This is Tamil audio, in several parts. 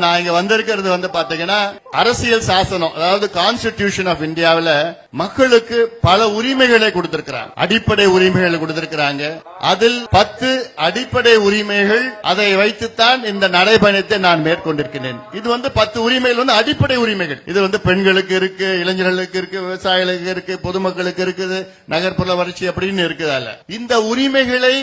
நான் இங்க வந்திருக்கிறது வந்து பாத்தீங்கன்னா அரசியல் சாசனம் அதாவது கான்ஸ்டிடியூஷன் ஆஃப் இந்தியாவில மக்களுக்கு பல உரிமைகளை கொடுத்திருக்கிறாங்க. அடிப்படை உரிமைகளை கொடுத்திருக்கிறாங்க. அதில் பத்து அடிப்படை உரிமைகள் அதை வைத்துத்தான் இந்த நடைபயணத்தை நான் மேற்கொண்டிருக்கிறேன். இது வந்து பத்து உரிமைகள் வந்து அடிப்படை உரிமைகள். இது வந்து பெண்களுக்கு இருக்கு இளைஞர்களுக்கு இருக்கு விவசாயிகளுக்கு இருக்கு பொதுமக்களுக்கு இருக்குது நகர்ப்புற வளர்ச்சி அப்படின்னு இருக்குதால இந்த உரிமைகளை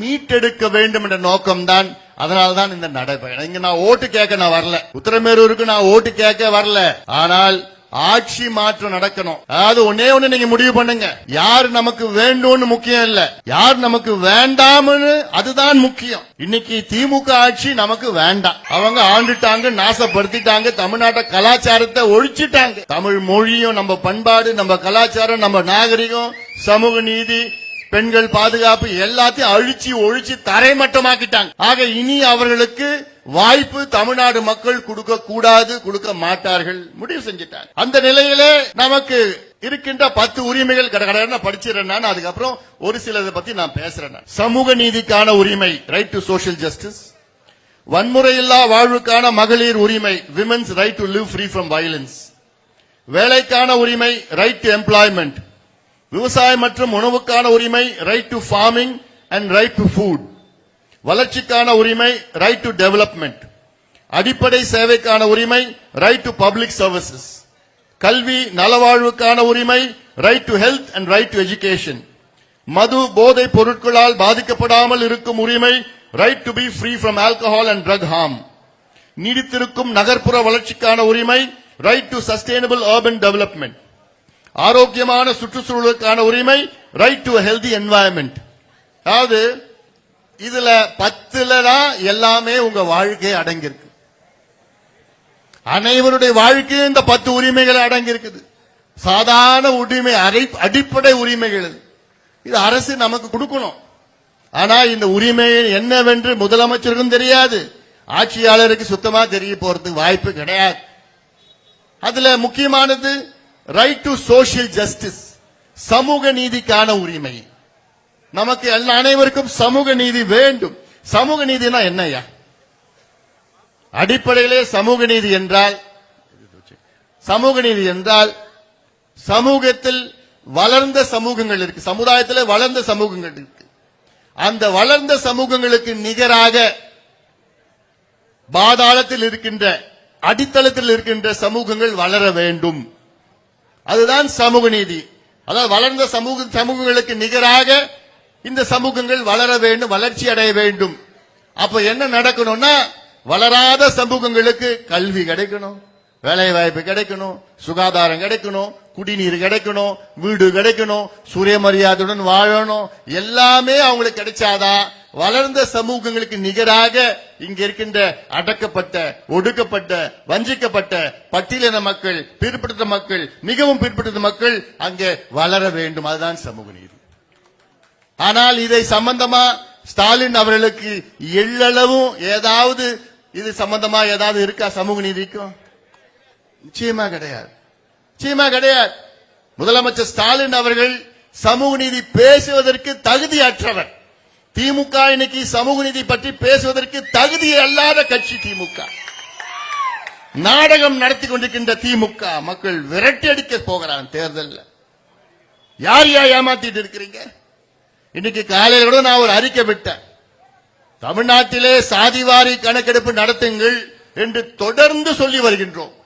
மீட்டெடுக்க வேண்டும் என்ற நோக்கம்தான் அதனால்தான் இந்த நடைபயணம். இங்க நான் ஓட்டு கேட்க நான் வரல. உத்தரமேரூருக்கு நான் ஓட்டு கேட்க வரல. ஆனால் ஆட்சி மாற்றம் நடக்கணும். அதாவது ஒன்னே ஒண்ணு நீங்க முடிவு பண்ணுங்க. யார் நமக்கு வேண்டும்னு முக்கியம் இல்ல. யார் நமக்கு வேண்டாம்னு அதுதான் முக்கியம். இன்னைக்கு திமுக ஆட்சி நமக்கு வேண்டாம். அவங்க ஆண்டுட்டாங்க நாசப்படுத்திட்டாங்க தமிழ்நாட்டை கலாச்சாரத்தை ஒழிச்சிட்டாங்க. தமிழ் மொழியும் நம்ம பண்பாடு நம்ம கலாச்சாரம் நம்ம நாகரிகம் சமூக நீதி பெண்கள் பாதுகாப்பு எல்லாத்தையும் அழிச்சு ஒழிச்சு தரைமட்டமாக்கிட்டாங்க ஆக இனி அவர்களுக்கு வாய்ப்பு தமிழ்நாடு மக்கள் கொடுக்க கூடாது கொடுக்க மாட்டார்கள். முடிவு செஞ்சிட்டாங்க. அந்த நிலையிலே நமக்கு இருக்கின்ற பத்து உரிமைகள் கடற்கடன்னு படிச்சிடறேன் நான். அதுக்கப்புறம் ஒரு சிலதை பத்தி நான் பேசுறேன் சமூக நீதிக்கான உரிமை ரைட் டு சோஷியல் ஜஸ்டிஸ் வன்முறையில்லா வாழ்வுக்கான மகளிர் உரிமை women's right to live free from violence வேலைக்கான உரிமை ரைட் டு எம்ப்ளாய்மெண்ட் விவசாயம் மற்றும் உணவுக்கான உரிமை right to farming and right to food வளர்ச்சிக்கான உரிமை ரைட் டு டெவலப்மெண்ட் அடிப்படை சேவைக்கான உரிமை ரைட் டு பப்ளிக் சர்வீசஸ் கல்வி நலவாழ்வுக்கான உரிமை right to health and right to education மது போதை பொருட்களால் பாதிக்கப்படாமல் இருக்கும் உரிமை right to be free from alcohol and drug harm நீடித்திருக்கும் நகர்ப்புற வளர்ச்சிக்கான உரிமை right to sustainable urban development ஆரோக்கியமான சுற்றுச்சூழலுக்கான உரிமை ரைட் டு ஹெல்தி என்வாயன்மெண்ட் அதாவது இதுல பத்துல தான் எல்லாமே உங்க வாழ்க்கை அடங்கியிருக்கு. அனைவருடைய வாழ்க்கையும் இந்த பத்து உரிமைகள் அடங்கியிருக்குது. சாதாரண உரிமை அடிப்படை உரிமைகள் இது அரசு நமக்கு கொடுக்கணும். ஆனா இந்த உரிமை என்னவென்று முதலமைச்சருக்கும் தெரியாது. ஆட்சியாளருக்கு சுத்தமா தெரிய போறதுக்கு வாய்ப்பு கிடையாது. அதுல முக்கியமானது ரைட் டு சோஷியல் ஜஸ்டிஸ் சமூக நீதிக்கான உரிமை. நமக்கு எல்லா அனைவருக்கும் சமூக நீதி வேண்டும். சமூக நீதினா என்னய்யா அடிப்படையிலே சமூக நீதி என்றால் சமூக நீதி என்றால் சமூகத்தில் வளர்ந்த சமூகங்கள் இருக்கு. சமுதாயத்தில் வளர்ந்த சமூகங்கள் இருக்கு. அந்த வளர்ந்த சமூகங்களுக்கு நிகராக பாதாளத்தில் இருக்கின்ற அடித்தளத்தில் இருக்கின்ற சமூகங்கள் வளர வேண்டும். அதுதான் சமூக நீதி. அதாவது வளர்ந்த சமூக சமூகங்களுக்கு நிகராக இந்த சமூகங்கள் வளர வேண்டும் வளர்ச்சி அடைய வேண்டும். அப்ப என்ன நடக்கணும்னா வளராத சமூகங்களுக்கு கல்வி கிடைக்கணும். வேலை வாய்ப்பு கிடைக்கணும் சுகாதாரம் கிடைக்கணும் குடிநீர் கிடைக்கணும் வீடு கிடைக்கணும் சுயமரியாதையுடன் வாழணும். எல்லாமே அவங்களுக்கு கிடைச்சாதான் வளர்ந்த சமூகங்களுக்கு நிகராக இங்க இருக்கின்ற அடக்கப்பட்ட ஒடுக்கப்பட்ட வஞ்சிக்கப்பட்ட பட்டியலின மக்கள் பிற்படுத்த மக்கள் மிகவும் பிற்படுத்த மக்கள் அங்கே வளர வேண்டும். அதுதான் சமூக நீதி. ஆனால் இதை சம்பந்தமா ஸ்டாலின் அவர்களுக்கு எள்ளளவும் ஏதாவது இது சம்பந்தமா ஏதாவது இருக்கா சமூக நீதிக்கும்? நிச்சயமா கிடையாது. நிச்சயமா கிடையாது. முதலமைச்சர் ஸ்டாலின் அவர்கள் சமூக நீதி பேசுவதற்கு தகுதி அற்றவர் திமுக இன்னைக்கு சமூக நீதி பற்றி பேசுவதற்கு தகுதி அல்லாத கட்சி திமுக. நாடகம் நடத்தி கொண்டிருக்கின்ற திமுக மக்கள் விரட்டி அடிக்க போகிறான் தேர்தலில். யார் யார் ஏமாத்திட்டு இருக்கிறீங்க? இன்னைக்கு காலையில கூட நான் ஒரு அறிக்கை விட்டேன். தமிழ்நாட்டிலே சாதிவாரி கணக்கெடுப்பு நடத்துங்கள் என்று தொடர்ந்து சொல்லி வருகின்றோம்.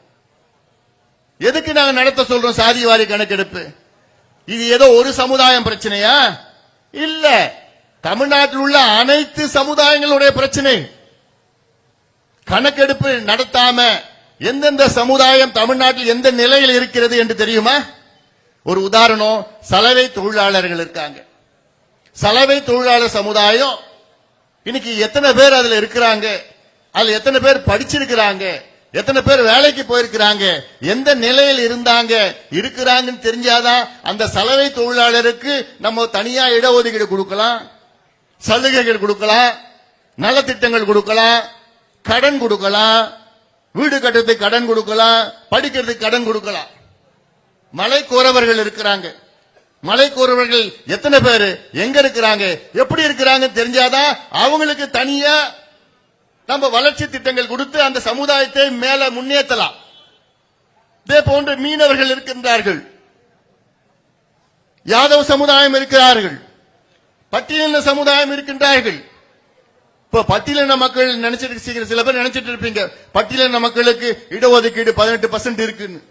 எதுக்கு நாங்க நடத்த சொல்றோம் சாதிவாரி கணக்கெடுப்பு? இது ஏதோ ஒரு சமுதாயம் பிரச்சனையா? இல்ல. தமிழ்நாட்டில் உள்ள அனைத்து சமுதாயங்களுடைய பிரச்சனை. கணக்கெடுப்பு நடத்தாம எந்தெந்த சமுதாயம் தமிழ்நாட்டில் எந்த நிலையில் இருக்கிறது என்று தெரியுமா? ஒரு உதாரணம் சலவை தொழிலாளர்கள் இருக்காங்க. சலவை தொழிலாளர் சமுதாயம் இன்னைக்கு எத்தனை பேர் அதுல இருக்கிறாங்க? அதுல எத்தனை பேர் படிச்சிருக்கிறாங்க? எத்தனை பேர் வேலைக்கு போயிருக்கிறாங்க? எந்த நிலையில் இருந்தாங்க? இருக்கிறாங்கன்னு தெரிஞ்சாதான் அந்த சலவை தொழிலாளருக்கு நம்ம தனியா இடஒதுக்கீடு கொடுக்கலாம் சலுகைகள் கொடுக்கலாம் நலத்திட்டங்கள் கொடுக்கலாம் கடன் கொடுக்கலாம் வீடு கட்டுறதுக்கு கடன் கொடுக்கலாம் படிக்கிறதுக்கு கடன் கொடுக்கலாம். மலை கோரவர்கள் இருக்கிறாங்க. மலை கோரவர்கள் எத்தனை பேர்? எங்க இருக்கிறாங்க? எப்படி இருக்கிறாங்க தெரிஞ்சாதான் அவங்களுக்கு தனியா நம்ம வளர்ச்சி திட்டங்கள் கொடுத்து அந்த சமுதாயத்தை மேல முன்னேற்றலாம் இதே போன்று மீனவர்கள் இருக்கின்றார்கள். யாதவ சமுதாயம் இருக்கிறார்கள். பட்டியலின சமுதாயம் இருக்கின்றார்கள். இப்ப பட்டியலின மக்கள் நினைச்சிட்டு சில பேர் நினைச்சிட்டு இருப்பீங்க. பட்டியலின மக்களுக்கு இடஒதுக்கீடு பதினெட்டு பர்சன்ட் இருக்குன்னு.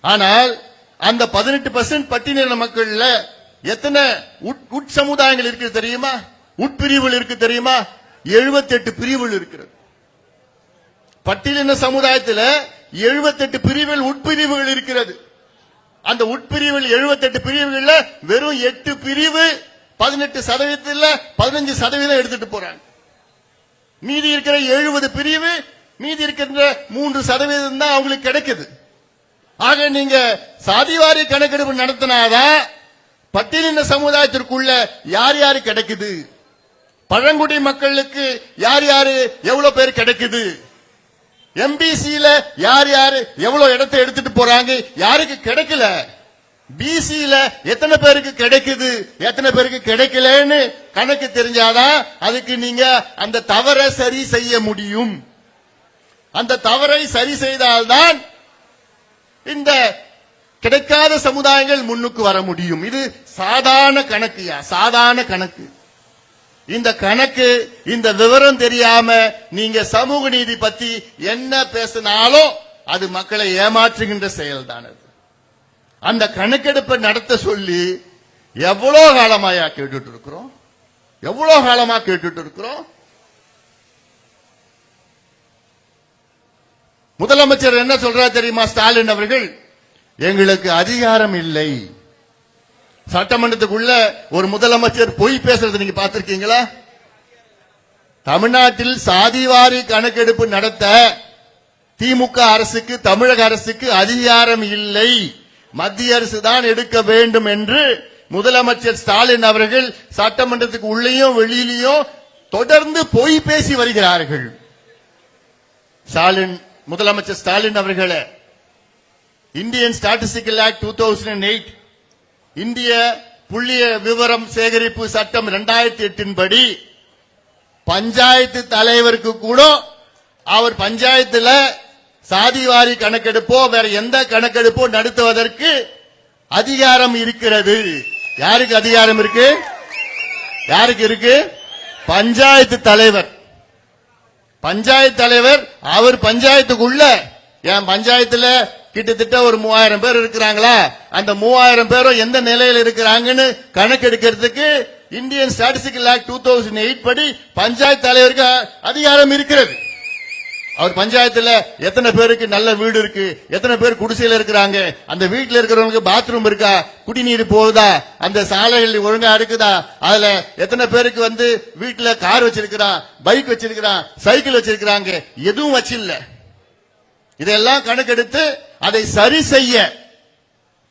ஆனால் அந்த பதினெட்டு பர்சன்ட் பட்டியலின மக்கள்ல எத்தனை உட்- உட்சமுதாயங்கள் இருக்கு தெரியுமா? உட்பிரிவுகள் இருக்கு தெரியுமா? 78 பிரிவுகள் இருக்கிறது. பட்டியலின சமுதாயத்தில்? 78 பிரிவுகள் உட்பிரிவுகள் இருக்கிறது. அந்த உட்பிரிவில் 78 பிரிவுகள்ல வெறும் எட்டு பிரிவு பதினெட்டு சதவீதத்தில் பதினஞ்சு சதவீதம் எடுத்துட்டு போறாங்க. மீதி இருக்கிற எழுபது பிரிவு மீதி இருக்கின்ற மூன்று சதவீதம் தான் அவங்களுக்கு கிடைக்குது. ஆக நீங்க சாதிவாரி கணக்கெடுப்பு நடத்தினாதான் பட்டியலின சமுதாயத்திற்குள்ள யார் யாரு கிடைக்குது? பழங்குடி மக்களுக்கு யார் யாரு எவ்வளவு பேர் கிடைக்குது? எம்பிசியில யார் யாரு எவ்வளவு இடத்தை எடுத்துட்டு போறாங்க? யாருக்கு கிடைக்கல? பிசியில எத்தனை பேருக்கு கிடைக்குது? எத்தனை பேருக்கு கிடைக்கலன்னு கணக்கு தெரிஞ்சாதான் அதுக்கு நீங்க அந்த தவறை சரி செய்ய முடியும். அந்த தவறை சரி செய்தால்தான் இந்த கிடைக்காத சமுதாயங்கள் முன்னுக்கு வர முடியும். இது சாதாரண கணக்குயா? சாதாரண கணக்கு. இந்த கணக்கு இந்த விவரம் தெரியாம நீங்க சமூக நீதி பத்தி என்ன பேசினாலும் அது மக்களை ஏமாற்றுகின்ற செயல்தான் அது. அந்த கணக்கெடுப்பை நடத்த சொல்லி எவ்வளோ காலமாயா கேட்டுட்டு இருக்கிறோம் எவ்வளோ காலமா கேட்டுட்டு இருக்கிறோம் முதலமைச்சர் என்ன சொல்றார் தெரியுமா? ஸ்டாலின் அவர்கள் எங்களுக்கு அதிகாரம் இல்லை. சட்டமன்றத்துக்குள்ள ஒரு முதலமைச்சர் பொய் பேசுறது நீங்க பார்த்திருக்கீங்களா? தமிழ்நாட்டில் சாதிவாரி கணக்கெடுப்பு நடத்த திமுக அரசுக்கு தமிழக அரசுக்கு அதிகாரம் இல்லை. மத்திய அரசு தான் எடுக்க வேண்டும் என்று முதலமைச்சர் ஸ்டாலின் அவர்கள் சட்டமன்றத்துக்கு உள்ளேயும் வெளியிலையும் தொடர்ந்து பொய் பேசி வருகிறார்கள். ஸ்டாலின் முதலமைச்சர் ஸ்டாலின் அவர்களை Indian statistical act two thousand eight இந்திய புள்ளிய விவரம் சேகரிப்பு சட்டம் 2008 எட்டின் படி பஞ்சாயத்து தலைவருக்கு கூட அவர் பஞ்சாயத்துல சாதிவாரி கணக்கெடுப்போ வேற எந்த கணக்கெடுப்போ நடத்துவதற்கு அதிகாரம் இருக்கிறது. யாருக்கு அதிகாரம் இருக்கு? யாருக்கு இருக்கு? பஞ்சாயத்து தலைவர். பஞ்சாயத்து தலைவர் அவர் பஞ்சாயத்துக்குள்ள என் பஞ்சாயத்துல கிட்டத்தட்ட ஒரு மூவாயிரம் பேர் இருக்கிறாங்களா? அந்த மூவாயிரம் பேரும் எந்த நிலையில இருக்கிறாங்கன்னு கணக்கெடுக்கிறதுக்கு Indian statistical act two thousand eight படி பஞ்சாயத்து தலைவருக்கு அதிகாரம் இருக்கிறது. அவர் பஞ்சாயத்துல எத்தனை பேருக்கு நல்ல வீடு இருக்கு? எத்தனை பேர் குடிசையில இருக்கிறாங்க? அந்த வீட்டுல இருக்கிறவங்களுக்கு பாத்ரூம் இருக்கா? குடிநீர் போகுதா? அந்த சாலைகள் ஒழுங்கா இருக்குதா? அதுல எத்தனை பேருக்கு வந்து வீட்டுல கார் வச்சிருக்கிறான்? பைக் வச்சிருக்கிறான்? சைக்கிள் வச்சிருக்கிறாங்க? எதுவும் வச்சில்ல. இதெல்லாம் கணக்கெடுத்து அதை சரி செய்ய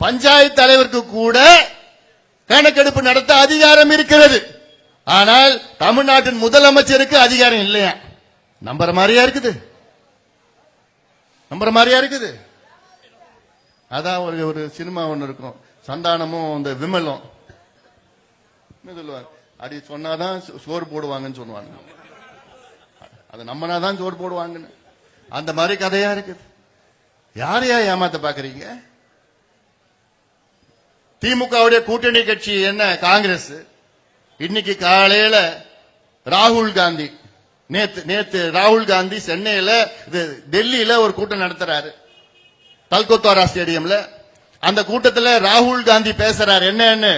பஞ்சாயத்து தலைவருக்கு கூட கணக்கெடுப்பு நடத்த அதிகாரம் இருக்கிறது. ஆனால் தமிழ்நாட்டின் முதலமைச்சருக்கு அதிகாரம் இல்லையா? நம்புற மாதிரியா இருக்குது? நம்புற மாதிரியா இருக்குது? அதான் ஒரு ஒரு சினிமா ஒன்று இருக்கும். சந்தானமும் இந்த விமலும். சொல்லுவாங்க அப்படி சொன்னாதான் சோறு போடுவாங்கன்னு சொல்லுவாங்க. அதை நம்பினாதான் சோறு போடுவாங்கன்னு. அந்த மாதிரி கதையா இருக்குது. யாரையா ஏமாத்த பாக்குறீங்க திமுகவுடைய கூட்டணி கட்சி என்ன? காங்கிரஸ். இன்னைக்கு காலையில ராகுல் காந்தி நேத்து நேத்து ராகுல் காந்தி சென்னையில இது டெல்லியில ஒரு கூட்டம் நடத்துறாரு. கல்கத்தாரா ஸ்டேடியம்ல. அந்த கூட்டத்தில் ராகுல் காந்தி பேசுறாரு. என்னன்னு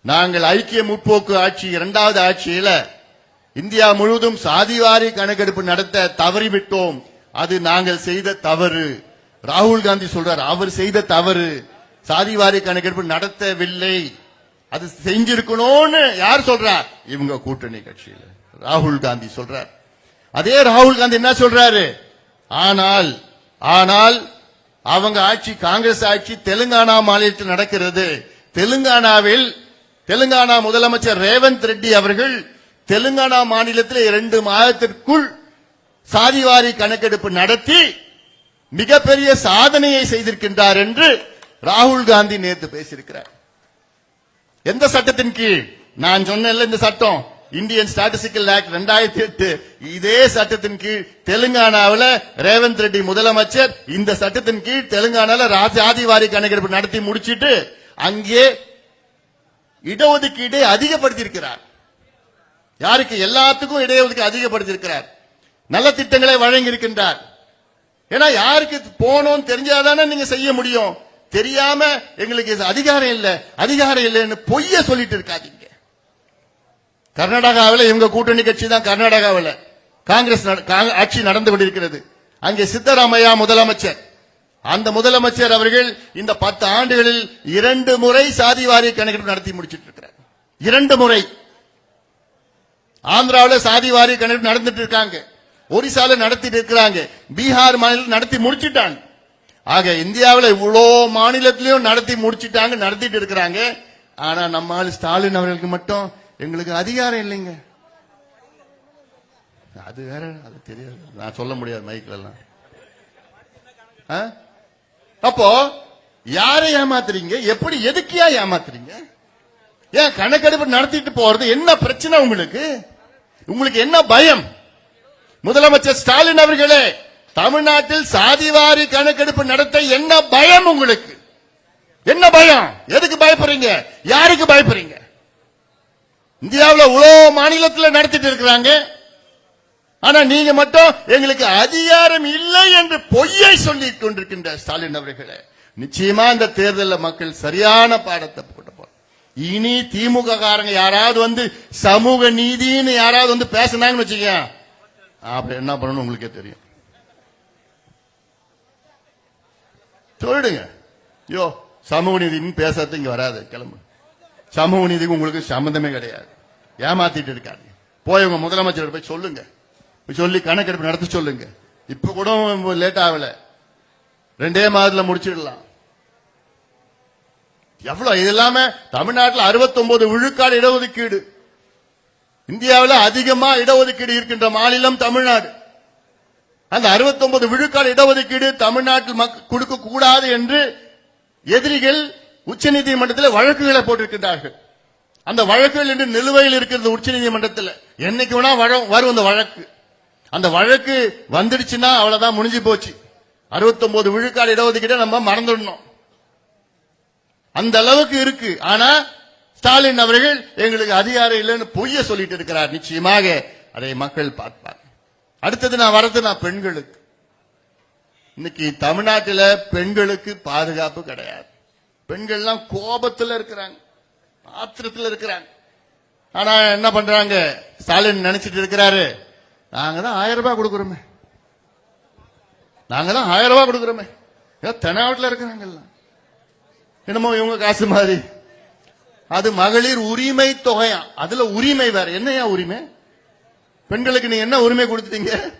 நாங்கள் ஐக்கிய முற்போக்கு ஆட்சி இரண்டாவது ஆட்சியில இந்தியா முழுவதும் சாதிவாரி கணக்கெடுப்பு நடத்த தவறிவிட்டோம். அது நாங்கள் செய்த தவறு. ராகுல் காந்தி சொல்றார் அவர் செய்த தவறு. சாதிவாரி கணக்கெடுப்பு நடத்தவில்லை. அது செஞ்சிருக்கணும்னு யார் சொல்றார்? இவங்க கூட்டணி கட்சியில. ராகுல் காந்தி சொல்றார். அதே ராகுல் காந்தி என்ன சொல்றாரு? ஆனால் ஆனால் அவங்க ஆட்சி காங்கிரஸ் ஆட்சி தெலுங்கானா மாநிலத்தில் நடக்கிறது. தெலுங்கானாவில் தெலுங்கானா முதலமைச்சர் ரேவந்த் ரெட்டி அவர்கள் தெலுங்கானா மாநிலத்தில் இரண்டு மாதத்திற்குள் சாதிவாரி கணக்கெடுப்பு நடத்தி மிகப்பெரிய சாதனையை செய்திருக்கின்றார் என்று ராகுல் காந்தி நேற்று பேசியிருக்கிறார். எந்த சட்டத்தின் கீழ்? நான் சொன்னேன்ல இந்த சட்டம். இந்தியன் ஸ்டாட்டிஸ்டிக்கல் ஆக்ட் ரெண்டாயிரத்தி எட்டு. இதே சட்டத்தின் கீழ் தெலுங்கானாவில் ரேவந்த் ரெட்டி முதலமைச்சர் இந்த சட்டத்தின் கீழ் தெலுங்கானால ராஜாதிவாரி கணக்கெடுப்பு நடத்தி முடிச்சிட்டு அங்கே இடஒதுக்கீட்டை அதிகப்படுத்தியிருக்கிறார். யாருக்கு? எல்லாத்துக்கும் இடஒதுக்கீடு அதிகப்படுத்தியிருக்கிறார். நல்ல திட்டங்களை வழங்கி இருக்கின்றார் ஏன்னா யாருக்கு போனோம் தெரிஞ்சாதானே நீங்க செய்ய முடியும். தெரியாம எங்களுக்கு இது அதிகாரம் இல்லை அதிகாரம் இல்லைன்னு பொய்ய சொல்லிட்டு இருக்காதீங்க. கர்நாடகாவில் இவங்க கூட்டணி கட்சி தான் கர்நாடகாவில். காங்கிரஸ் நட- ஆட்சி நடந்து கொண்டிருக்கிறது. அங்கே சித்தராமையா முதலமைச்சர். அந்த முதலமைச்சர் அவர்கள் இந்த பத்து ஆண்டுகளில் இரண்டு முறை சாதிவாரி கணக்கெடுப்பு நடத்தி முடிச்சிட்டு இருக்கிறார். இரண்டு முறை. ஆந்திராவில் சாதிவாரி கணக்கெடுப்பு நடந்துட்டு இருக்காங்க. ஒரிசால நடத்திட்டு இருக்கிறாங்க. பீகார் மாநிலம் நடத்தி முடிச்சிட்டாங்க. ஆக இந்தியாவில் இவ்வளோ மாநிலத்திலையும் நடத்தி முடிச்சிட்டாங்க நடத்திட்டு இருக்கிறாங்க. ஆனா நம்ம ஆள் ஸ்டாலின் அவர்களுக்கு மட்டும் எங்களுக்கு அதிகாரம் இல்லைங்க. அது வேற அது தெரியாது. நான் சொல்ல முடியாது மைக்ல எல்லாம். ஆ? அப்போ யாரை ஏமாத்துறீங்க? எப்படி எதுக்கியா ஏமாத்துறீங்க? ஏன் கணக்கெடுப்பு நடத்திட்டு போறது என்ன பிரச்சனை உங்களுக்கு? உங்களுக்கு என்ன பயம்? முதலமைச்சர் ஸ்டாலின் அவர்களே தமிழ்நாட்டில் சாதிவாரி கணக்கெடுப்பு நடத்த என்ன பயம் உங்களுக்கு? என்ன பயம்? எதுக்கு பயப்படுறீங்க? யாருக்கு பயப்படுறீங்க? இந்தியாவில் உலக மாநிலத்தில் நடத்திட்டு இருக்கிறாங்க. ஆனா நீங்க மட்டும் எங்களுக்கு அதிகாரம் இல்லை என்று பொய்யை சொல்லிக் கொண்டிருக்கின்ற ஸ்டாலின் அவர்களே நிச்சயமா இந்த தேர்தலில் மக்கள் சரியான பாடத்தை போட்டு இனி திமுக காரங்க யாராவது வந்து சமூக நீதின்னு யாராவது வந்து பேசினாங்கன்னு வச்சுக்கோங்க அப்ப என்ன பண்ணணும் உங்களுக்கே தெரியும். சொல்லிடுங்க. யோ சமூக நீதினு பேசுறது இங்க வராது கிளம்பு. சமூக நீதிக்கு உங்களுக்கு சம்மந்தமே கிடையாது. ஏமாத்திட்டு இருக்காங்க போய் உங்க முதலமைச்சர் போய் சொல்லுங்க. சொல்லி கணக்கெடுப்பு நடத்த சொல்லுங்க. இப்ப கூட லேட் ஆகல. ரெண்டே மாதத்துல முடிச்சிடலாம். எவ்வளவு இது இல்லாம தமிழ்நாட்டில் 69 விழுக்காடு இடஒதுக்கீடு. இந்தியாவில் அதிகமா இடஒதுக்கீடு இருக்கின்ற மாநிலம் தமிழ்நாடு. அந்த 69 விழுக்காடு இடஒதுக்கீடு தமிழ்நாட்டில் கொடுக்க கூடாது என்று எதிரிகள் உச்சநீதிமன்றத்தில் வழக்குகளை போட்டிருக்கின்றார்கள். அந்த வழக்குகள் இன்று நிலுவையில் இருக்கிறது உச்சநீதிமன்றத்தில். என்னைக்கு வேணா வரும் அந்த வழக்கு. அந்த வழக்கு வந்துடுச்சுன்னா அவ்வளவுதான் முடிஞ்சு போச்சு. 69 விழுக்காடு இடஒதுக்கீடு நம்ம மறந்துடணும். அந்த அளவுக்கு இருக்கு. ஆனா ஸ்டாலின் அவர்கள் எங்களுக்கு அதிகாரம் இல்லைன்னு பொய்ய சொல்லிட்டு இருக்கிறார் நிச்சயமாக. அதை மக்கள் பார்ப்பார் அடுத்தது நான் வரது நான் பெண்களுக்கு. இன்னைக்கு தமிழ்நாட்டில் பெண்களுக்கு பாதுகாப்பு கிடையாது. பெண்கள்லாம் கோபத்தில் இருக்கிறாங்க. ஆத்திரத்தில் இருக்கிறாங்க. ஆனா என்ன பண்றாங்க? ஸ்டாலின் நினைச்சிட்டு இருக்கிறாரு. நாங்க தான் ஆயிரம் ரூபாய் கொடுக்குறோமே. நாங்க தான் ஆயிரம் ரூபாய் கொடுக்குறோமே. ஏதோ தெனாவட்டில் இருக்கிறாங்கல்ல என்னமோ இவங்க காசு மாதிரி. அது மகளிர் உரிமை தொகையா? அதுல உரிமை வேற. என்னையா உரிமை? பெண்களுக்கு நீங்க என்ன உரிமை கொடுத்துட்டீங்க?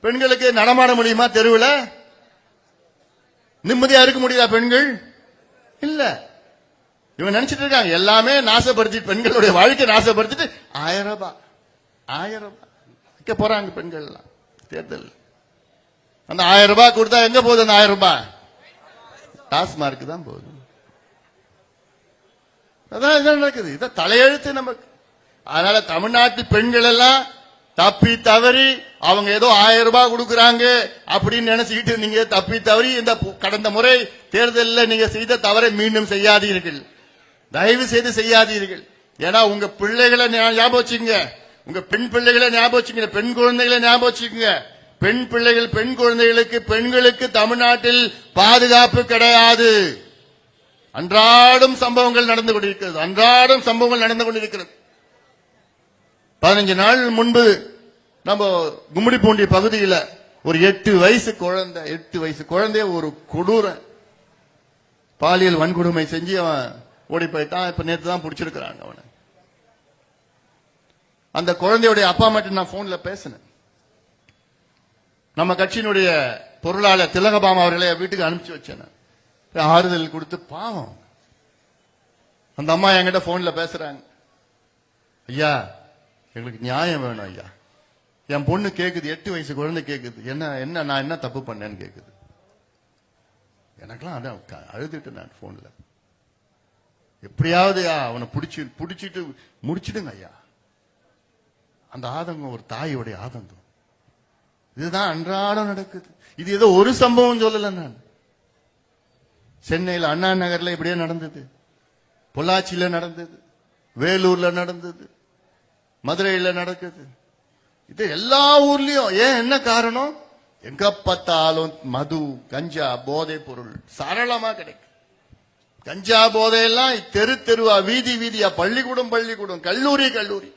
பெண்களுக்கு நடமாட முடியுமா தெருவில்? நிம்மதியா இருக்க முடியுதா பெண்கள்? இல்ல. இவங்க நினைச்சிட்டு இருக்காங்க. எல்லாமே நாசப்படுத்தி பெண்களுடைய வாழ்க்கை நாசப்படுத்திட்டு ஆயிரம் ரூபாய் ஆயிரம் ரூபாய் வைக்க போறாங்க பெண்கள் எல்லாம். தேர்தல். அந்த ஆயிரம் ரூபாய் கொடுத்தா எங்க போகுது அந்த ஆயிரம் ரூபாய்? டாஸ்மார்க் தான் போகுது. அதான் இதான் நடக்குது. இதான் தலையெழுத்து நமக்கு அதனால தமிழ்நாட்டு பெண்கள் எல்லாம் தப்பி தவறி அவங்க ஏதோ ஆயிரம் ரூபாய் கொடுக்கறாங்க அப்படின்னு நினைச்சுக்கிட்டு நீங்க தப்பி தவறி இந்த கடந்த முறை தேர்தலில் நீங்க செய்த தவறை மீண்டும் செய்யாதீர்கள். தயவு செய்து செய்யாதீர்கள். ஏன்னா உங்க பிள்ளைகளை ஞா- ஞாபகம் வச்சுக்கங்க. உங்க பெண் பிள்ளைகளை ஞாபகம் வச்சுக்கங்க. பெண் குழந்தைகளை ஞாபகம் வச்சுக்கோங்க. பெண் பிள்ளைகள் பெண் குழந்தைகளுக்கு பெண்களுக்கு தமிழ்நாட்டில் பாதுகாப்பு கிடையாது. அன்றாடும் சம்பவங்கள் நடந்து கொண்டிருக்கிறது. அன்றாடும் சம்பவங்கள் நடந்து கொண்டிருக்கிறது. பதினஞ்சு நாள் முன்பு நம்ம கும்மிடிப்பூண்டி பகுதியில் ஒரு எட்டு வயசு குழந்தை எட்டு வயசு குழந்தைய ஒரு கொடூர பாலியல் வன்கொடுமை செஞ்சு அவன் ஓடி போயிட்டான். இப்ப நேற்று தான் பிடிச்சிருக்கிறாங்க அவனை. அந்த குழந்தையுடைய அப்பா மட்டும் நான் போன்ல பேசினேன். நம்ம கட்சியினுடைய பொருளாளர் திலகபாமா அவர்களை வீட்டுக்கு அனுப்பிச்சு வச்சேன் ஆறுதல் கொடுத்து பாவம். அந்த அம்மா என்கிட்ட போன்ல பேசுறாங்க. ஐயா எங்களுக்கு நியாயம் வேணும் ஐயா. என் பொண்ணு கேக்குது எட்டு வயசு குழந்தை கேக்குது. என்ன என்ன நான் என்ன தப்பு பண்ணேன்னு கேக்குது. எனக்கெல்லாம் அதான் அழுதுட்டு நான் போன்ல எப்படியாவது அவனை பிடிச்சி பிடிச்சிட்டு முடிச்சிடுங்க ஐயா. அந்த ஆதங்கம் ஒரு தாயோடைய ஆதங்கம். இதுதான் அன்றாடம் நடக்குது. இது ஏதோ ஒரு சம்பவம் சொல்லல நான். சென்னையில் அண்ணா நகர்ல இப்படியே நடந்தது. பொள்ளாச்சியில நடந்தது. வேலூர்ல நடந்தது. மதுரையில நடக்குது. இது எல்லா ஊர்லயும் ஏன் என்ன காரணம்? எங்க பார்த்தாலும் மது கஞ்சா போதை பொருள் சரளமா கிடைக்கும். கஞ்சா போதையெல்லாம் தெரு தெருவா வீதி வீதியா பள்ளிக்கூடம் பள்ளிக்கூடம் கல்லூரி கல்லூரி.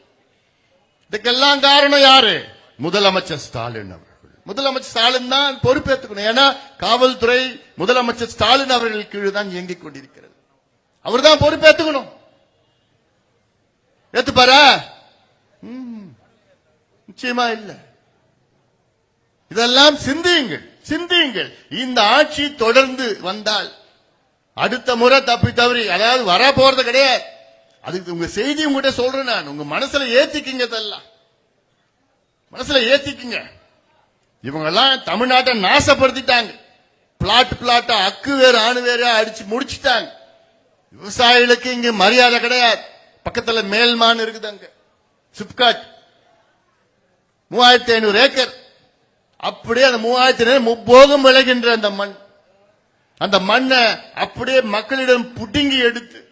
இதுக்கெல்லாம் காரணம் யாரு? முதலமைச்சர் ஸ்டாலின் அவர். முதலமைச்சர் ஸ்டாலின் தான் பொறுப்பேற்றுக்கணும். ஏன்னா காவல்துறை முதலமைச்சர் ஸ்டாலின் அவர்கள் கீழே தான் இயங்கிக் கொண்டிருக்கிறது. அவர் தான் பொறுப்பேற்றுக்கணும். ஏத்துப்பாரா நிச்சயமா இல்ல. இதெல்லாம் சிந்தியுங்கள் சிந்தியுங்கள். இந்த ஆட்சி தொடர்ந்து வந்தால் அடுத்த முறை தப்பி தவறி அதாவது வர போறது கிடையாது. அதுக்கு உங்க செய்தி உங்ககிட்ட சொல்றேன் நான். உங்க மனசுல ஏத்திக்கிங்க இதெல்லாம். மனசுல ஏத்திக்குங்க. இவங்க எல்லாம் தமிழ்நாட்டை நாசப்படுத்திட்டாங்க. பிளாட் பிளாட்டா அக்கு வேறு ஆணு வேறு அடிச்சு முடிச்சிட்டாங்க. விவசாயிகளுக்கு இங்க மரியாதை கிடையாது. பக்கத்துல மேல்மான் இருக்குது அங்க. சிப்காட். மூவாயிரத்தி ஐநூறு ஏக்கர். அப்படியே அந்த மூவாயிரத்தி ஐநூறு முப்போகம் விளைகின்ற அந்த மண். அந்த மண்ணை அப்படியே மக்களிடம் புடுங்கி எடுத்து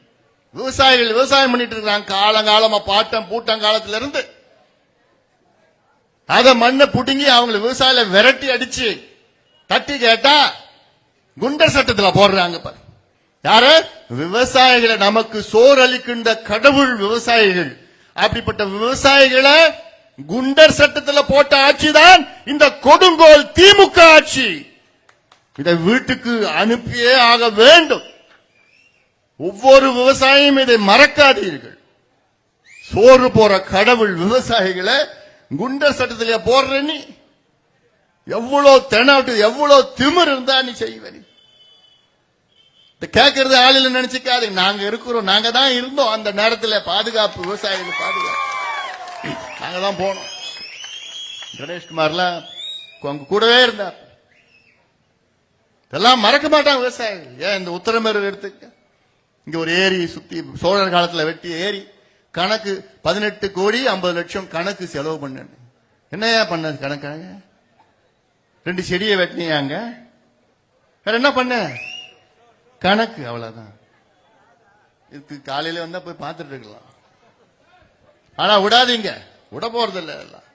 விவசாயிகள் விவசாயம் பண்ணிட்டு இருக்கிறாங்க. காலங்காலமா பாட்டம் பூட்டங்காலத்துல இருந்து அதை மண்ணை புடுங்கி அவங்கள விவசாயில விரட்டி அடிச்சு தட்டி கேட்டா குண்டர் சட்டத்துல போடுறாங்க பாரு. யாரு? விவசாயிகளை நமக்கு சோறு அளிக்கின்ற கடவுள் விவசாயிகள். அப்படிப்பட்ட விவசாயிகளை குண்டர் சட்டத்துல போட்ட ஆட்சிதான் இந்த கொடுங்கோல் திமுக ஆட்சி. இதை வீட்டுக்கு அனுப்பியே ஆக வேண்டும். ஒவ்வொரு விவசாயியும் இதை மறக்காதீர்கள். சோறு போற கடவுள் விவசாயிகளை குண்டர் சட்டத்தில் போடுற நீ. எவ்வளவு தெனாட்டு எவ்வளவு திமிர் இருந்தா நீ செய்வ நீ. கேட்கறது ஆளில நினைச்சுக்காது. நாங்க இருக்கிறோம் நாங்க தான் இருந்தோம். அந்த நேரத்துல பாதுகாப்பு விவசாயிகள் பாதுகாப்பு. நாங்க தான் போனோம். கணேஷ்குமார்லாம் உங்க கூடவே இருந்தார். இதெல்லாம் மறக்க மாட்டாங்க விவசாயிகள். ஏன் இந்த உத்தரமேறு எடுத்துக்க? இங்க ஒரு ஏரி சுத்தி சோழர் காலத்துல வெட்டிய ஏரி. கணக்கு பதினெட்டு கோடி ஐம்பது லட்சம் கணக்கு செலவு பண்ணேன். என்னையா பண்ணது கணக்காங்க ரெண்டு செடியை வெட்டினியாங்க வேற என்ன பண்ண? கணக்கு அவ்வளவுதான். இதுக்கு காலையில வந்தா போய் பார்த்துட்டு இருக்கலாம். ஆனா விடாதீங்க. விட போறது இல்லை எல்லாம்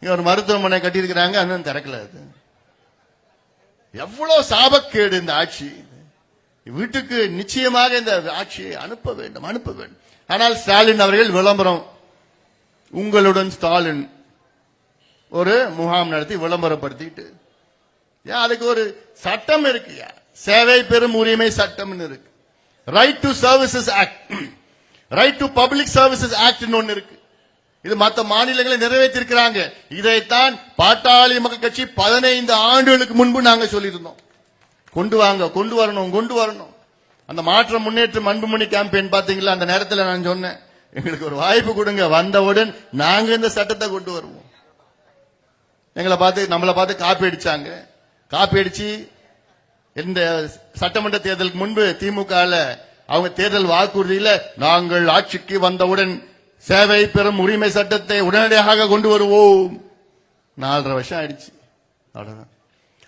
இங்க ஒரு மருத்துவமனை கட்டியிருக்கிறாங்க அண்ணன் திறக்கல அது. எவ்வளவு சாபக்கேடு இந்த ஆட்சி. வீட்டுக்கு நிச்சயமாக இந்த ஆட்சியை அனுப்ப வேண்டும் அனுப்ப வேண்டும். ஆனால் ஸ்டாலின் அவர்கள் விளம்பரம். உங்களுடன் ஸ்டாலின் ஒரு முகாம் நடத்தி விளம்பரப்படுத்திட்டு ஏன் அதுக்கு ஒரு சட்டம் இருக்குயா சேவை பெறும் உரிமை சட்டம்னு இருக்கு. Right to services act right to public services act ஒன்னு இருக்கு. இது மற்ற மாநிலங்களை நிறைவேற்றிருக்கிறாங்க. இதைத்தான் பாட்டாளி மக்கள் கட்சி பதினைந்து ஆண்டுகளுக்கு முன்பு நாங்க சொல்லியிருந்தோம். கொண்டு வாங்க கொண்டு வரணும் கொண்டு வரணும். அந்த மாற்றம் முன்னேற்றம் அன்புமணி கேம்பெயின் பாத்தீங்களா அந்த நேரத்தில் நான் சொன்னேன் எங்களுக்கு ஒரு வாய்ப்பு கொடுங்க. வந்தவுடன் நாங்க இந்த சட்டத்தை கொண்டு வருவோம். எங்களை பார்த்து நம்மளை பார்த்து காப்பி அடிச்சாங்க. காப்பி அடிச்சு இந்த சட்டமன்ற தேர்தலுக்கு முன்பு திமுக அவங்க தேர்தல் வாக்குறுதியில நாங்கள் ஆட்சிக்கு வந்தவுடன் சேவை பெறும் உரிமை சட்டத்தை உடனடியாக கொண்டு வருவோம். நாலரை வருஷம் ஆயிடுச்சு. அவ்வளவுதான்.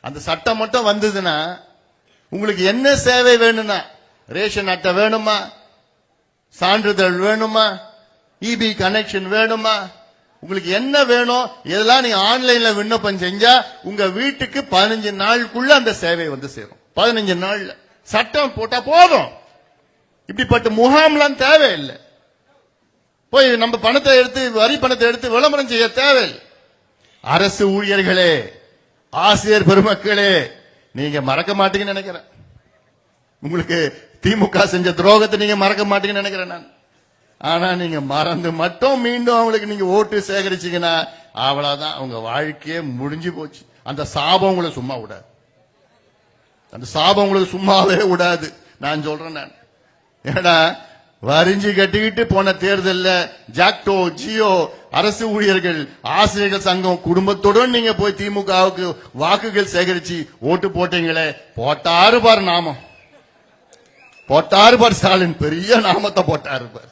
அந்த சட்டம் மட்டும் வந்ததுன்னா உங்களுக்கு என்ன சேவை வேணும்னா ரேஷன் அட்டை வேணுமா? சான்றிதழ் வேணுமா? இபி கனெக்ஷன் வேணுமா? உங்களுக்கு என்ன வேணும்? இதெல்லாம் நீங்க ஆன்லைன்ல விண்ணப்பம் செஞ்சா உங்க வீட்டுக்கு பதினஞ்சு நாளுக்குள்ள அந்த சேவை வந்து சேரும். பதினஞ்சு நாள்ல. சட்டம் போட்டா போதும். இப்படிப்பட்ட முகாம்லாம் தேவையில்லை. போய் நம்ம பணத்தை எடுத்து வரி பணத்தை எடுத்து விளம்பரம் செய்ய தேவையில்லை. அரசு ஊழியர்களே ஆசிரியர் பெருமக்களே நீங்க மறக்க மாட்டீங்கன்னு நினைக்கிறேன். உங்களுக்கு திமுக செஞ்ச துரோகத்தை நீங்க மறக்க மாட்டீங்கன்னு நினைக்கிறேன் நான். ஆனா நீங்க மறந்து மட்டும் மீண்டும் அவங்களுக்கு நீங்க ஓட்டு சேகரிச்சீங்கன்னா அவ்வளவுதான். அவங்க வாழ்க்கையே முடிஞ்சு போச்சு. அந்த சாபம் உங்களை சும்மா விடாது. அந்த சாபம் உங்களுக்கு சும்மாவே விடாது. நான் சொல்றேன் நான். ஏன்னா வரிஞ்சு கட்டிக்கிட்டு போன தேர்தல்ல ஜாக்டோ ஜியோ அரசு ஊழியர்கள் ஆசிரியர்கள் சங்கம் குடும்பத்துடன் நீங்க போய் திமுகவுக்கு வாக்குகள் சேகரிச்சு ஓட்டு போட்டீங்களே போட்டாரு பாரு நாமம். போட்டாரு பார் ஸ்டாலின். பெரிய நாமத்தை போட்டாரு பார்.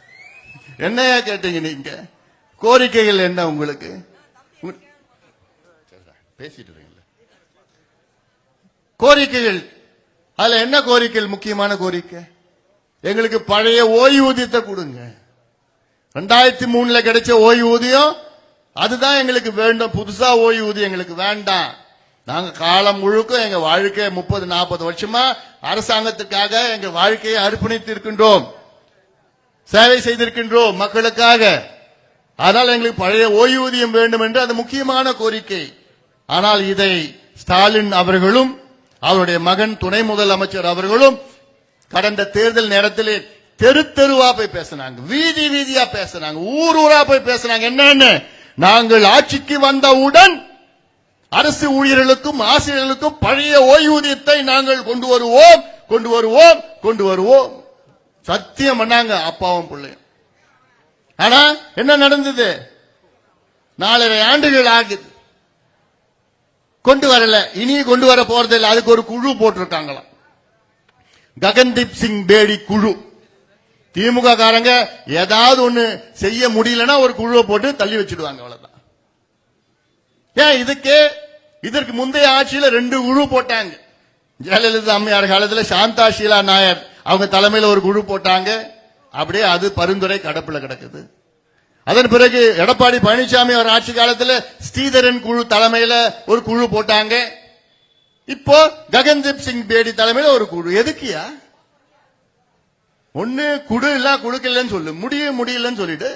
என்னையா கேட்டீங்க நீங்க? கோரிக்கைகள் என்ன உங்களுக்கு? பேசிட்டு இருக்கீங்களா கோரிக்கைகள். அதுல என்ன கோரிக்கைகள்? முக்கியமான கோரிக்கை? எங்களுக்கு பழைய ஓய்வூதியத்தை கொடுங்க. ரெண்டாயிரத்தி மூணுல கிடைச்ச ஓய்வூதியம் அதுதான் எங்களுக்கு வேண்டும். புதுசா ஓய்வூதியம் எங்களுக்கு வேண்டாம். நாங்க காலம் முழுக்க எங்க வாழ்க்கை முப்பது நாற்பது வருஷமா அரசாங்கத்துக்காக எங்க வாழ்க்கையை அர்ப்பணித்து இருக்கின்றோம் சேவை செய்திருக்கின்றோம் மக்களுக்காக. ஆனால் எங்களுக்கு பழைய ஓய்வூதியம் வேண்டும் என்று அது முக்கியமான கோரிக்கை. ஆனால் இதை ஸ்டாலின் அவர்களும் அவருடைய மகன் துணை முதலமைச்சர் அவர்களும் கடந்த தேர்தல் நேரத்திலே தெரு தெருவா போய் பேசினாங்க. வீதி வீதியா பேசினாங்க. ஊர் ஊரா போய் பேசினாங்க. என்னன்னு? நாங்கள் ஆட்சிக்கு வந்தவுடன் அரசு ஊழியர்களுக்கும் ஆசிரியர்களுக்கும் பழைய ஓய்வூதியத்தை நாங்கள் கொண்டு வருவோம் கொண்டு வருவோம் கொண்டு வருவோம். சத்தியம் பண்ணாங்க அப்பாவும் பிள்ளையும். ஆனா என்ன நடந்தது? நாலரை ஆண்டுகள் ஆகுது. கொண்டு வரல. இனி கொண்டு வர போறதில்லை அதுக்கு ஒரு குழு போட்டிருக்காங்களாம். ககன்தீப் சிங் பேடி குழு. திமுக காரங்க ஏதாவது ஒண்ணு செய்ய முடியலன்னா ஒரு குழுவை போட்டு தள்ளி வச்சிடுவாங்க அவ்வளவுதான். ஏன் இதுக்கு? இதற்கு முந்தைய ஆட்சியில ரெண்டு குழு போட்டாங்க. ஜெயலலிதா அம்மையார் காலத்துல சாந்தா ஷீலா நாயர் அவங்க தலைமையில ஒரு குழு போட்டாங்க. அப்படியே அது பரிந்துரை கடப்புல கிடக்குது. அதன் பிறகு எடப்பாடி பழனிசாமி அவர் ஆட்சி காலத்துல ஸ்ரீதரன் குழு தலைமையில ஒரு குழு போட்டாங்க. இப்போ ககன்தீப் சிங் பேடி தலைமையில ஒரு குழு. எதுக்கியா ஒன்னு குடு இல்ல குடுக்கலன்னு சொல்லு. முடிய முடியலன்னு சொல்லிட்டு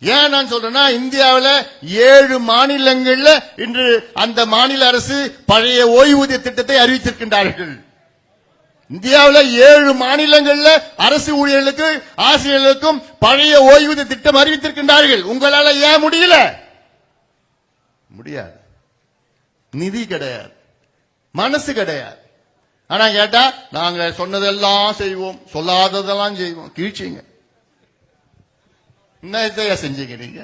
ஏன் நான் சொல்றேன்னா இந்தியாவில் ஏழு மாநிலங்கள்ல இன்று அந்த மாநில அரசு பழைய ஓய்வூதிய திட்டத்தை அறிவித்திருக்கின்றார்கள். இந்தியாவில் ஏழு மாநிலங்கள்ல அரசு ஊழியர்களுக்கு ஆசிரியர்களுக்கும் பழைய ஓய்வூதிய திட்டம் அறிவித்திருக்கின்றார்கள். உங்களால ஏன் முடியல? முடியாது. நிதி கிடையாது. மனசு கிடையாது. ஆனா கேட்டா நாங்க சொன்னதெல்லாம் செய்வோம் சொல்லாததெல்லாம் செய்வோம். கீழ்ச்சிங்க. என்ன இதையா செஞ்சீங்க நீங்க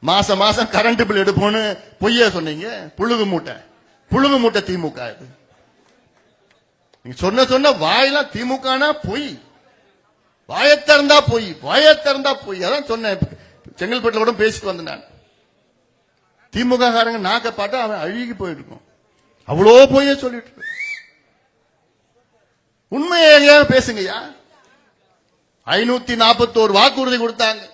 மாசம் மாசம் கரண்ட் பில் எடுப்போம்னு பொய்ய சொன்னீங்க? புழுகு மூட்டை. புழுகு மூட்டை திமுக இது. நீங்க சொன்ன சொன்ன வாயெல்லாம் திமுகனா பொய். வாய திறந்தா பொய். வாய திறந்தா பொய். அதான் சொன்னேன். செங்கல்பட்டுல கூட பேசிட்டு வந்தேன் நான். திமுக காரங்க நாக்க பார்த்தா அவன் அழுகி போயிட்டு இருக்கும் அவ்வளோ பொய்ய சொல்லிட்டு இருக்கு. உண்மையை பேசுங்கய்யா. ஐநூத்தி நாற்பத்தோரு வாக்குறுதி கொடுத்தாங்க.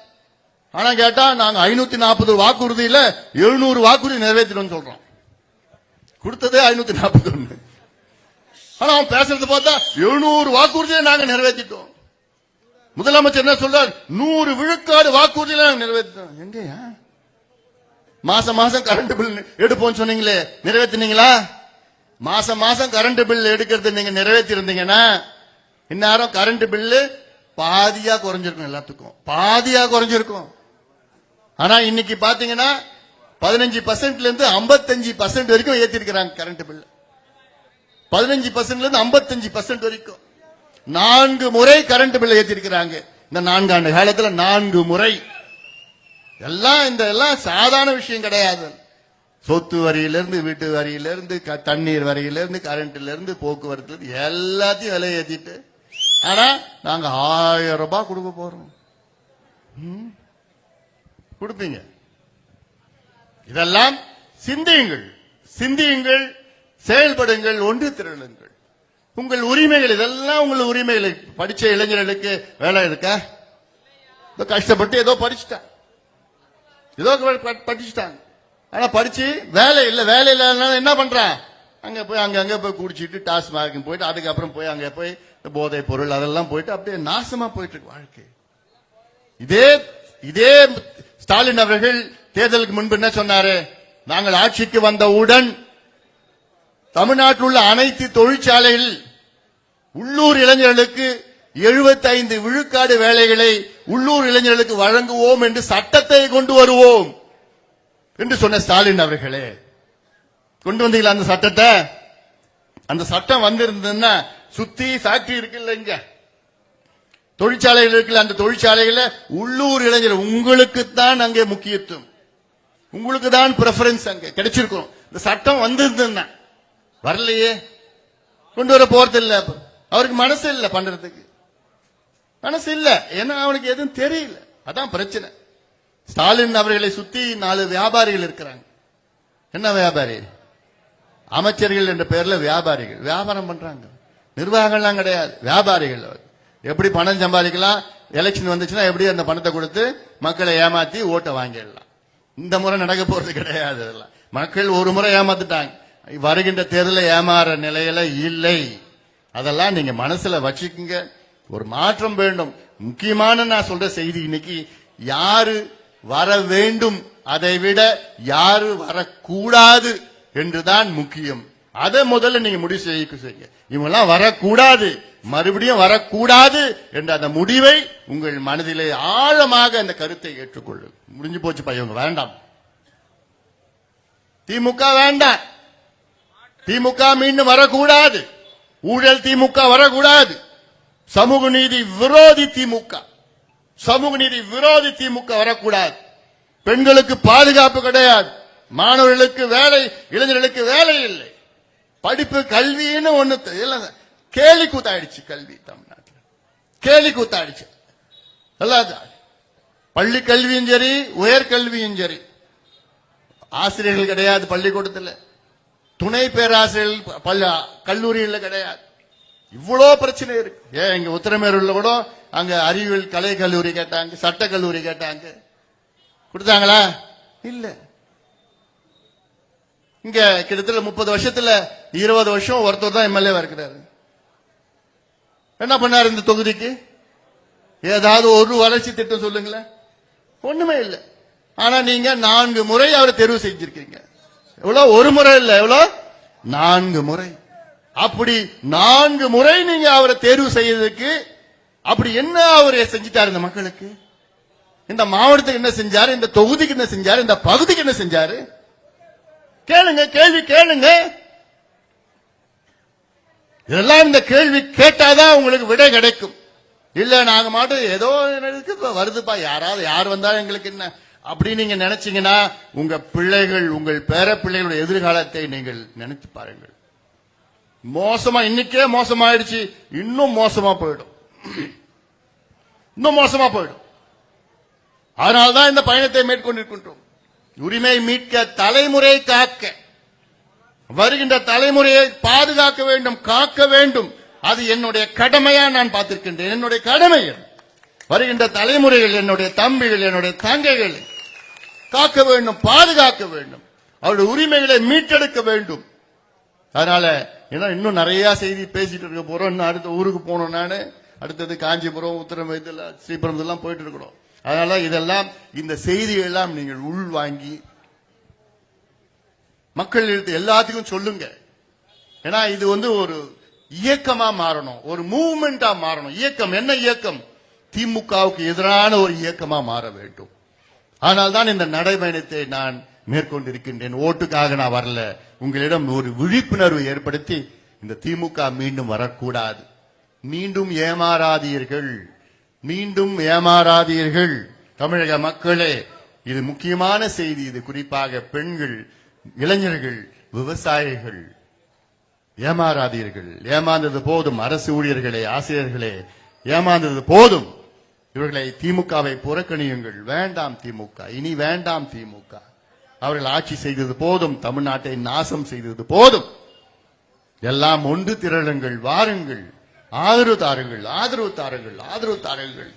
ஆனா கேட்டா நாங்க ஐநூத்தி நாற்பது வாக்குறுதியில எழுநூறு வாக்குறுதி நிறைவேற்றினோம் சொல்றோம். கொடுத்ததே ஐநூத்தி நாற்பது ஒண்ணு. ஆனா அவன் பேசுறது பார்த்தா எழுநூறு வாக்குறுதியை நாங்க நிறைவேற்றிட்டோம். முதலமைச்சர் என்ன சொல்றார்? நூறு விழுக்காடு வாக்குறுதியில நாங்க நிறைவேற்றோம் எங்கயா மாசம் மாசம் கரண்ட் பில் எடுப்போம்னு சொன்னீங்களே நிறைவேற்றினீங்களா? மாசம் மாசம் கரண்ட் பில் எடுக்கிறது நீங்க நிறைவேற்றி இருந்தீங்கன்னா இந்நேரம் கரண்ட் பில்லு பாதியா குறைஞ்சிருக்கும் எல்லாத்துக்கும். பாதியா குறைஞ்சிருக்கும். ஆனா இன்னைக்கு பாத்தீங்கன்னா பதினஞ்சு பர்சன்ட்ல இருந்து 55% பர்சன்ட் வரைக்கும் ஏத்திருக்கிறாங்க கரண்ட் பில் பதினஞ்சு பர்சன்ட்ல இருந்து 55% பர்சன்ட் வரைக்கும். நான்கு முறை கரண்ட் பில் ஏத்திருக்கிறாங்க. இந்த நான்காண்டு காலத்துல நான்கு முறை. எல்லாம் இந்த எல்லாம் சாதாரண விஷயம் கிடையாது. சொத்து வரியிலிருந்து வீட்டு வரியிலிருந்து க- தண்ணீர் வரியிலிருந்து கரண்ட்ல இருந்து போக்குவரத்துல இருந்து எல்லாத்தையும் விலை ஏத்திட்டு. ஆனா நாங்க ஆயிரம் ரூபாய் கொடுக்க போறோம். கொடுப்பீங்க இதெல்லாம் சிந்தியுங்கள். சிந்தியுங்கள் செயல்படுங்கள் ஒன்று திரளுங்கள். உங்கள் உரிமைகள் இதெல்லாம் உங்கள் உரிமைகளை. படிச்ச இளைஞர்களுக்கு வேலை இருக்கா? ஏதோ கஷ்டப்பட்டு ஏதோ படிச்சுட்டான் ஏதோ படிச்சுட்டாங்க. ஆனா படிச்சு வேலை இல்லை வேலை இல்லாதனால என்ன பண்றான் அங்க போய் அங்க அங்க போய் குடிச்சிட்டு டாஸ்மாக போயிட்டு அதுக்கப்புறம் போய் அங்க போய் இந்த போதை பொருள் அதெல்லாம் போயிட்டு அப்படியே நாசமா போயிட்டு இருக்கு வாழ்க்கை. இதே இதே ஸ்டாலின் அவர்கள் தேர்தலுக்கு முன்பு என்ன சொன்னாரு? நாங்கள் ஆட்சிக்கு வந்தவுடன் தமிழ்நாட்டில் உள்ள அனைத்து தொழிற்சாலைகள் உள்ளூர் இளைஞர்களுக்கு 75 விழுக்காடு வேலைகளை உள்ளூர் இளைஞர்களுக்கு வழங்குவோம் என்று சட்டத்தை கொண்டு வருவோம் என்று சொன்ன ஸ்டாலின் அவர்களே. கொண்டு வந்தீங்களா அந்த சட்டத்தை? அந்த சட்டம் வந்திருந்ததுன்னா சுத்தி ஃபேக்டரி இருக்குல்ல இங்க. தொழிற்சாலைகள் இருக்குல்ல அந்த தொழிற்சாலைகள உள்ளூர் இளைஞர் உங்களுக்கு தான் அங்கே முக்கியத்துவம். உங்களுக்கு தான் preference அங்க. கிடைச்சிருக்கும். இந்த சட்டம் வந்திருந்ததுன்னா. வரலையே. கொண்டு வர போறது இல்ல அவருக்கு மனசு இல்ல பண்றதுக்கு. மனசு இல்ல. ஏன்னா அவனுக்கு எதுவும் தெரியல. அதான் பிரச்சனை. ஸ்டாலின் அவர்களை சுத்தி நாலு வியாபாரிகள் இருக்கிறாங்க. என்ன வியாபாரி? அமைச்சர்கள் என்ற பெயர்ல வியாபாரிகள். வியாபாரம் பண்றாங்க. நிர்வாகம்லாம் கிடையாது. வியாபாரிகள். எப்படி பணம் சம்பாதிக்கலாம்? எலெக்ஷன் வந்துச்சுன்னா எப்படி அந்த பணத்தை கொடுத்து மக்களை ஏமாத்தி ஓட்டை வாங்கிடலாம்? இந்த முறை நடக்க போறது கிடையாது அதெல்லாம். மக்கள் ஒரு முறை ஏமாத்துட்டாங்க. வருகின்ற தேர்தலில் ஏமாற நிலையில இல்லை. அதெல்லாம் நீங்க மனசுல வச்சுக்கோங்க. ஒரு மாற்றம் வேண்டும். முக்கியமான நான் சொல்ற செய்தி இன்னைக்கு யாரு வர வேண்டும் அதை விட யாரு வரக்கூடாது என்றுதான் முக்கியம். அதை முதல்ல நீங்க முடிவு செய்ய செய்யுங்க. இவங்கெல்லாம் வரக்கூடாது. மறுபடியும் வரக்கூடாது என்ற அந்த முடிவை உங்கள் மனதிலே ஆழமாக அந்த கருத்தை ஏற்றுக்கொள்ளு முடிஞ்சு போச்சு பையன் வேண்டாம். திமுக வேண்டாம். திமுக மீண்டும் வரக்கூடாது. ஊழல் திமுக வரக்கூடாது. சமூக நீதி விரோதி திமுக. சமூக நீதி விரோதி திமுக வரக்கூடாது. பெண்களுக்கு பாதுகாப்பு கிடையாது. மாணவர்களுக்கு வேலை இளைஞர்களுக்கு வேலை இல்லை. படிப்பு கல்வின்னு ஒண்ணு இல்லை கேலி கூத்தாயிடுச்சு கல்வி தமிழ்நாட்டில். கேலி கூத்தாயிடுச்சு. எல்லாம் பள்ளி கல்வியும் சரி உயர்கல்வியும் சரி. ஆசிரியர்கள் கிடையாது பள்ளிக்கூடத்தில். துணை பேராசிரியர்கள் பள்ளி கல்லூரியில் கிடையாது. இவ்வளோ பிரச்சனை இருக்கு. ஏன் இங்க உத்தரமேரூர்ல கூட அங்க அறிவியல் கலை கல்லூரி கேட்டாங்க சட்ட கல்லூரி கேட்டாங்க. கொடுத்தாங்களா? இல்ல. இங்க கிட்டத்தட்ட முப்பது வருஷத்துல இருபது வருஷம் ஒருத்தர் தான் எம்எல்ஏ இருக்கிறாரு. என்ன பண்ணாரு இந்த தொகுதிக்கு? ஏதாவது ஒரு வளர்ச்சி திட்டம் சொல்லுங்களேன். ஒண்ணுமே இல்லை. ஆனா நீங்க நான்கு முறை அவரை தெரிவு செஞ்சிருக்கீங்க. எவ்வளவு ஒரு முறை இல்ல. எவ்வளவு நான்கு முறை. அப்படி நான்கு முறை நீங்க அவரை தேர்வு செய்யறதுக்கு அப்படி என்ன அவர் செஞ்சிட்டாரு இந்த மக்களுக்கு? இந்த மாவட்டத்துக்கு என்ன செஞ்சாரு? இந்த தொகுதிக்கு என்ன செஞ்சாரு? இந்த பகுதிக்கு என்ன செஞ்சாரு? கேளுங்க கேள்வி கேளுங்க. இதெல்லாம் இந்த கேள்வி கேட்டாதான் உங்களுக்கு விடை கிடைக்கும். இல்ல நாங்க மாட்டு ஏதோ எனக்கு வருதுப்பா. யாராவது யார் வந்தாலும் எங்களுக்கு என்ன? அப்படி நீங்க நினைச்சீங்கன்னா உங்க பிள்ளைகள் உங்கள் பேர பிள்ளைகளுடைய எதிர்காலத்தை நீங்கள் நினைத்து பாருங்கள். மோசமா இன்னைக்கே மோசமாயிடுச்சு. இன்னும் மோசமா போயிடும். இன்னும் மோசமா போயிடும். அதனால்தான் இந்த பயணத்தை மேற்கொண்டிருக்கின்றோம். உரிமை மீட்க தலைமுறை காக்க. வருகின்ற தலைமுறையை பாதுகாக்க வேண்டும் காக்க வேண்டும். அது என்னுடைய கடமையா நான் பார்த்திருக்கின்றேன். என்னுடைய கடமை வருகின்ற தலைமுறைகள் என்னுடைய தம்பிகள் என்னுடைய தங்கைகள் காக்க வேண்டும் பாதுகாக்க வேண்டும். அவருடைய உரிமைகளை மீட்டெடுக்க வேண்டும். அதனால ஏன்னா இன்னும் நிறைய செய்தி பேசிட்டு இருக்க போறோம். இன்னும் அடுத்த ஊருக்கு போனோம் நானு. அடுத்தது காஞ்சிபுரம் உத்தரம் இதெல்லாம் ஸ்ரீபுரம் இதெல்லாம் போயிட்டு இருக்கிறோம். அதனால இதெல்லாம் இந்த செய்திகள் எல்லாம் நீங்கள் உள் மக்கள் எழுத்து எல்லாத்துக்கும் சொல்லுங்க. ஏன்னா இது வந்து ஒரு இயக்கமா மாறணும். ஒரு மூவ்மெண்டா மாறணும். இயக்கம் என்ன இயக்கம்? திமுகவுக்கு எதிரான ஒரு இயக்கமா மாற வேண்டும். ஆனால் தான் இந்த நடைபயணத்தை நான் மேற்கொண்டிருக்கின்றேன். ஓட்டுக்காக நான் வரல. உங்களிடம் ஒரு விழிப்புணர்வு ஏற்படுத்தி இந்த திமுக மீண்டும் வரக்கூடாது. மீண்டும் ஏமாறாதீர்கள். மீண்டும் ஏமாறாதீர்கள். தமிழக மக்களே இது முக்கியமான செய்தி. இது குறிப்பாக பெண்கள் இளைஞர்கள் விவசாயிகள் ஏமாறாதீர்கள். ஏமாந்தது போதும் அரசு ஊழியர்களே ஆசிரியர்களே. ஏமாந்தது போதும். இவர்களை திமுகவை புறக்கணியுங்கள். வேண்டாம் திமுக. இனி வேண்டாம் திமுக. அவர்கள் ஆட்சி செய்தது போதும். தமிழ்நாட்டை நாசம் செய்தது போதும். எல்லாம் ஒன்று திரளுங்கள் வாருங்கள். ஆதரவு தாருங்கள் ஆதரவு தாருங்கள் ஆதரவு தாருங்கள்.